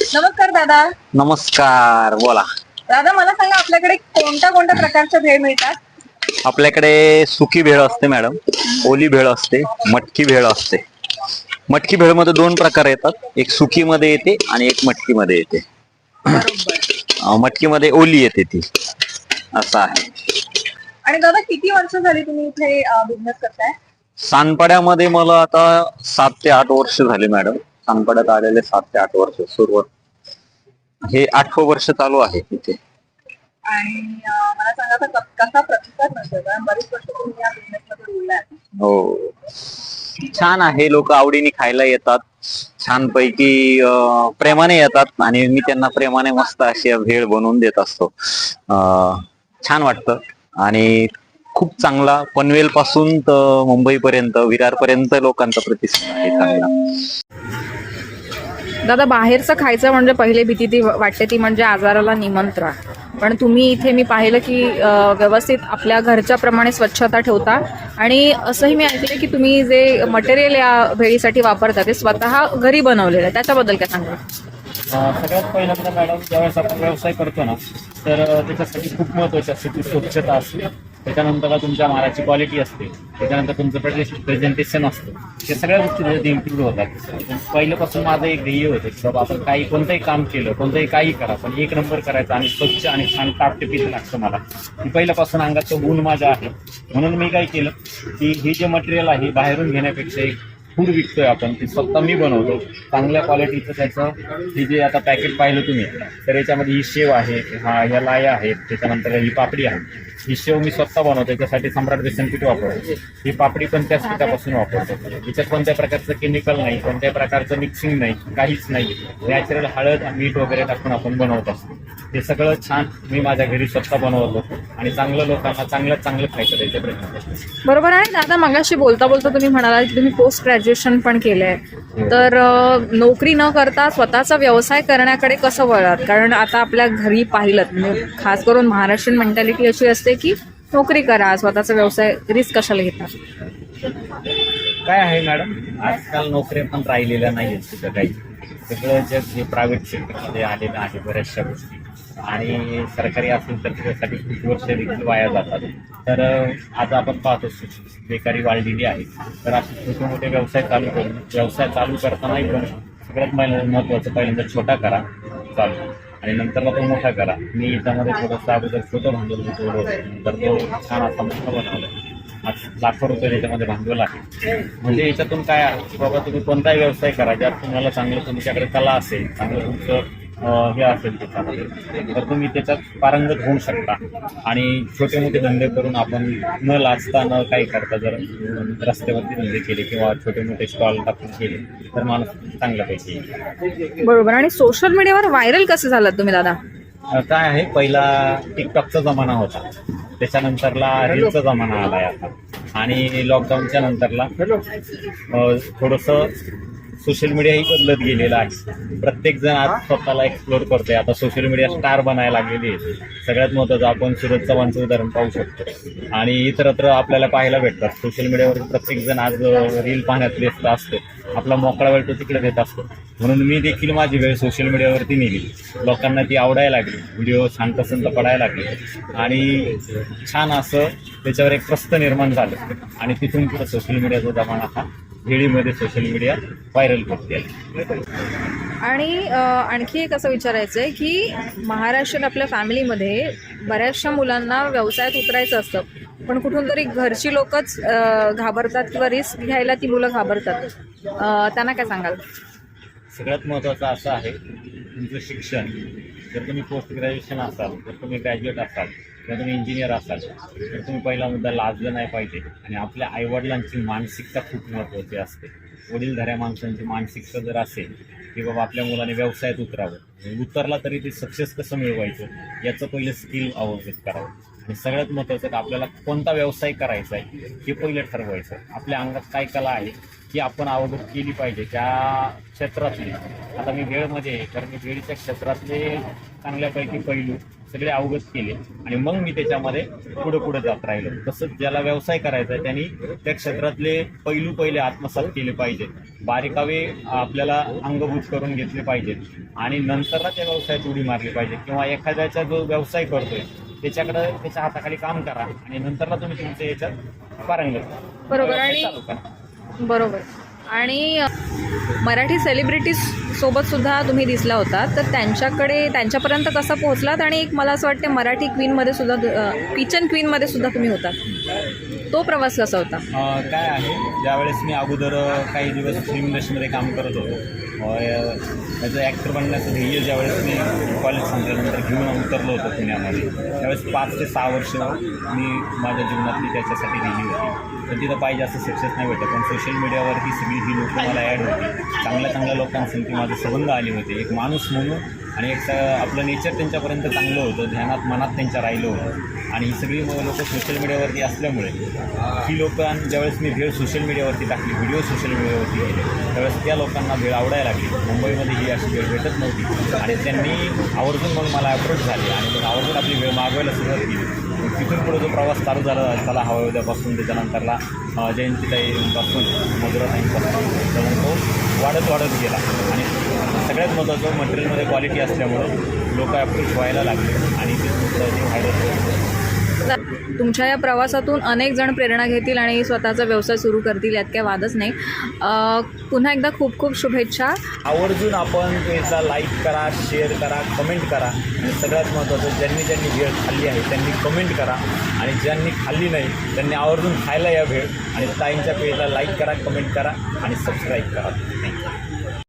नमस्कार दादा. नमस्कार बोला. दादा मला सांगा आपल्याकडे कोणत्या कोणत्या प्रकारच्या भेळ मिळतात? आपल्याकडे सुकी भेळ असते मॅडम. ओली भेळ असते मटकी भेळ असते. मटकी भेळमध्ये दोन प्रकार येतात. एक सुकी मध्ये येते आणि एक मटकी मध्ये येते. मटकी मध्ये ओली येते ती. असं आहे. आणि दादा किती वर्ष झाली तुम्ही इथे बिझनेस करताय? सानपाड्यामध्ये मला आता सात ते आठ वर्ष झाले मॅडम. सानपाड्यात आलेले सात ते आठ वर्ष सुरुवात. हे आठवं वर्ष चालू आहे इथे. आणि अं, मला सांगा आता क- कसा प्रतिसाद मिळतो कारण बरीच वर्ष तुम्ही या बिझनेस मध्ये बोललाय हो. छान आहे लोक आवडीने खायला येतात. छानपैकी अं, प्रेमाने येतात आणि मी त्यांना प्रेमाने मस्त अशी भेळ बनवून देत असतो. छान वाटतं. आणि खूप चांगला पनवेल पासून तर मुंबईपर्यंत विरारपर्यंत लोकांचा प्रतिसाद आहे चांगला. दादा बाहेरचं खायचं म्हणजे पहिले भीती ती वाटते ती म्हणजे आजाराला निमंत्रण. पण तुम्ही इथे मी पाहिलं की व्यवस्थित आपल्या घरच्या प्रमाणे स्वच्छता ठेवता. आणि असंही मी ऐकलं की तुम्ही जे मटेरियल या भेळीसाठी वापरता ते स्वतः घरी बनवलेलं आहे. त्याच्याबद्दल काय सांगा सगळ्यात पहिल्यांदा मॅडम ज्यावेळेस आपण व्यवसाय करतो ना तर त्याच्यासाठी खूप महत्वाची असते ती स्वच्छता असते. त्याच्यानंतर तुमच्या मालाची क्वालिटी असते. त्याच्यानंतर तुमचं प्रेझेंटेशन असतं. हे सगळ्या गोष्टी त्याच्यात इम्प्रूव्ह होतात. पहिल्यापासून माझं एक ध्येय होतं की बाबा आपण काही कोणतंही काम केलं कोणतंही काही करा पण एक नंबर करायचा आणि स्वच्छ आणि छान टापटिपीत लागतं मला. की पहिल्यापासून अंगात तो गुण माझा आहे. म्हणून मी काय केलं की हे जे मटेरियल आहे बाहेरून घेण्यापेक्षा एक फूड विकतोय आपण. ते स्वतः मी बनवतो. चांगल्या क्वालिटीचं त्याचं हे जे आता पॅकेट पाहिलं तुम्ही तर याच्यामध्ये ही शेव आहे हा ह्या लाया आहेत त्याच्यानंतर ही पापडी आहे. ही शेव मी स्वतः बनवतो त्याच्यासाठी सम्राट बेसन पीठ वापरतो. ही पापडी पण त्याच पिठापासून वापरतो. याच्यात कोणत्या प्रकारचं केमिकल नाही कोणत्या प्रकारचं मिक्सिंग नाही काहीच नाही. नॅचरल हळद मीठ वगैरे टाकून आपण बनवत असतो. हे सगळं छान मी माझ्या घरी स्वतः बनवतो आणि चांगलं लोकांना चांगलं चांगलं खायचं त्याच्या प्रयत्न बरोबर आहे. दादा मगाशी बोलता बोलता तुम्ही म्हणाला की तुम्ही पोस्ट ग्रॅज्युएशन पण केलंय. तर अं, नोकरी न करता स्वतःचा व्यवसाय करण्याकडे कसं वळात? कारण आता आपल्या घरी पाहिलं म्हणजे खास करून महाराष्ट्रीयन मेंटॅलिटी अशी असते की नोकरी करा स्वतःचा व्यवसाय रिस्क कशाला घेता? काय आहे मॅडम? आजकाल नोकऱ्या पण राहिलेल्या नाही काही. सगळं जग हे प्रायव्हेट सेक्टरमध्ये आलेलं आहे बऱ्याचशा गोष्टी. आणि सरकारी असेल तर त्याच्यासाठी खूप वर्ष देखील वाया जातात. तर आज आपण पाहतो बेकारी वाढलेली आहे. तर असे छोटे मोठे व्यवसाय चालू करून व्यवसाय चालू करतानाही पण सगळ्यात महिला महत्त्वाचं पहिल्यांदा छोटा करा चालू. आणि नंतरला तो मोठा करा. मी याच्यामध्ये थोडंसं अगोदर छोटं भांडवल गुंतवलं तर तो छान असा मोठा बनवला. लाखो रुपये त्याच्यामध्ये भांडवल आहे. म्हणजे याच्यातून काय बाबा तुम्ही कोणताही व्यवसाय करा. ज्यात तुम्हाला चांगलं तुमच्याकडे कला असेल चांगलं तुमचं हे असेल त्याच्यामध्ये तर तुम्ही त्याच्यात पारंगत होऊ शकता. आणि छोटे मोठे धंदे करून आपण न लाचता न काही करता जर रस्त्यावरती धंदे केले किंवा छोटे मोठे स्टॉल टाकून केले तर माणूस चांगल्यापैकी येईल. बरोबर. आणि सोशल मीडियावर व्हायरल कसं झालात तुम्ही दादा? काय आहे? पहिला टिकटॉकचा जमाना होता. त्याच्यानंतरला रीलचा जमाना आलाय आता. आणि लॉकडाऊनच्या नंतरला थोडस सोशल मीडिया ही बदलत गेलेला आहे. प्रत्येक जण आज स्वतःला एक्सप्लोर करतोय. आता सोशल मीडिया स्टार बनायला लागलेली आहे. सगळ्यात महत्वाचं आपण सूरज चव्हाणचं उदाहरण पाहू शकतो. आणि इतरत्र आपल्याला पाहायला भेटतात. सोशल मीडियावर प्रत्येक जण आज रील पाहण्यात व्यस्त असतो. आपला मोकळा वेळ तो तिकडे देत असतो. म्हणून मी देखील माझी वेळ सोशल मीडियावरती नेली. लोकांना ती आवडायला लागली. व्हिडिओ छान संत पडायला लागले. आणि छान असं त्याच्यावर एक प्रस्त निर्माण झालं. आणि तिथून पुढे सोशल मीडियाचा जमाना हा भेळीमध्ये सोशल मीडिया व्हायरल करते आणि आणखी एक असं विचारायचं आहे की महाराष्ट्रात आपल्या फॅमिलीमध्ये बऱ्याचशा मुलांना व्यवसायात उतरायचं असतं. पण कुठून तरी घरची लोकच घाबरतात किंवा रिस्क घ्यायला ती मुलं घाबरतात. त्यांना काय सांगाल? सगळ्यात महत्त्वाचं असं आहे तुमचं शिक्षण. जर तुम्ही पोस्ट ग्रॅज्युएशन असाल जर तुम्ही ग्रॅज्युएट असाल किंवा तुम्ही इंजिनियर असाल तर तुम्ही पहिला मुद्दा लाजलं नाही पाहिजे. आणि आपल्या आईवडिलांची मानसिकता खूप महत्त्वाची असते. वडीलधाऱ्या माणसांची मानसिकता जर असेल की बाबा आपल्या मुलाने व्यवसायात उतरावं उतरला तरी ते सक्सेस कसं मिळवायचं याचं पहिलं स्किल अवगत करावं. आणि सगळ्यात महत्त्वाचं आपल्याला कोणता व्यवसाय करायचा आहे हे पहिलं ठरवायचं. आपल्या अंगात काय कला आहे की आपण अवगत केली पाहिजे त्या क्षेत्रातली आता मी वेळमध्ये आहे तर मी वेळीच्या क्षेत्रातले चांगल्यापैकी पैलू सगळे अवगत केले आणि मग मी त्याच्यामध्ये पुढे पुढे जात राहिलो तसंच ज्याला व्यवसाय करायचा आहे त्यांनी त्या क्षेत्रातले पैलू पहिले आत्मसात केले पाहिजेत बारीकावे आपल्याला अंगभूत करून घेतले पाहिजेत आणि नंतरला त्या व्यवसायात उडी मारली पाहिजे किंवा एखाद्याचा जो व्यवसाय करतोय त्याच्याकडे त्याच्या हाताखाली काम करा आणि नंतरला तुम्ही तुमच्या याच्यात पारंगत. बरोबर. आणि-. बरोबर. आणि मराठी सेलिब्रिटीज सोबत सुद्धा तुम्ही दिसला होता तर त्यांच्याकडे त्यांच्यापर्यंत कसा पोहोचलात? आणि एक मला असं वाटते मराठी क्वीनमध्ये सुद्धा किचन क्वीनमध्ये सुद्धा तुम्ही होतात. तो प्रवास कसा होता? काय आहे ज्यावेळेस मी अगोदर काही दिवस फिल्म इंडस्ट्रीमध्ये काम करत होतो त्याचं ॲक्टर बनण्याचं ध्येय ज्यावेळेस मी कॉलेज संपल्यानंतर घेऊन उतरलो होतो पुण्यामध्ये त्यावेळेस पाच ते सहा वर्ष मी माझ्या जीवनातली त्याच्यासाठी दिली होती. पण तिथं पाहिजे असं सक्सेस नाही भेटत पण सोशल मीडियावरती सगळी ही लोकं मला ॲड होती. चांगल्या चांगल्या लोकांसाठी माझे संबंध आले होते. एक माणूस म्हणून आणि एक स- आपलं नेचर त्यांच्यापर्यंत चांगलं होतं ध्यानात मनात त्यांच्या राहिलं होतं. आणि ही सगळी लोक सोशल मीडियावरती असल्यामुळे ही लोक ज्यावेळेस मी भेळ सोशल मीडियावरती टाकली व्हिडिओ सोशल मीडियावरती केले त्यावेळेस त्या लोकांना भेळ आवडायला लागली. मुंबईमध्ये ही अशी भेळ भेटत नव्हती. आणि त्यांनी आवर्जून मग मला अप्रोच झाले आणि मग आवर्जून आपली वेळ मागवायला सुरुवात केली. तिथून पुढे जो प्रवास चालू झाला त्याला हवा उद्यापासून त्याच्यानंतरला अं, जयंतीताईपासून मधुराताईंपासून त्यामुळे तो वाढत वाढत गेला. आणि सगळ्यात महत्त्वाचं मटेरियलमध्ये क्वालिटी असल्यामुळं लोक अप्रोच व्हायला लागले. आणि ते व्हायरल तुमच्या या प्रवासातून अनेक जण प्रेरणा घेतील आणि स्वतःचा व्यवसाय सुरू करतील यात काही वादच नाही. पुन्हा एकदा खूप खूप शुभेच्छा. आवर्जून आपण याचा लाईक करा शेअर करा कमेंट करा. आणि सगळ्यात महत्त्वाचं ज्यांनी ज्यांनी भेळ खाल्ली आहे त्यांनी कमेंट करा. आणि ज्यांनी खाल्ली नाही त्यांनी आवर्जून खायला या भेळ आणि ताईंच्या पेजला लाईक करा कमेंट करा आणि सबस्क्राईब करा. थँक्यू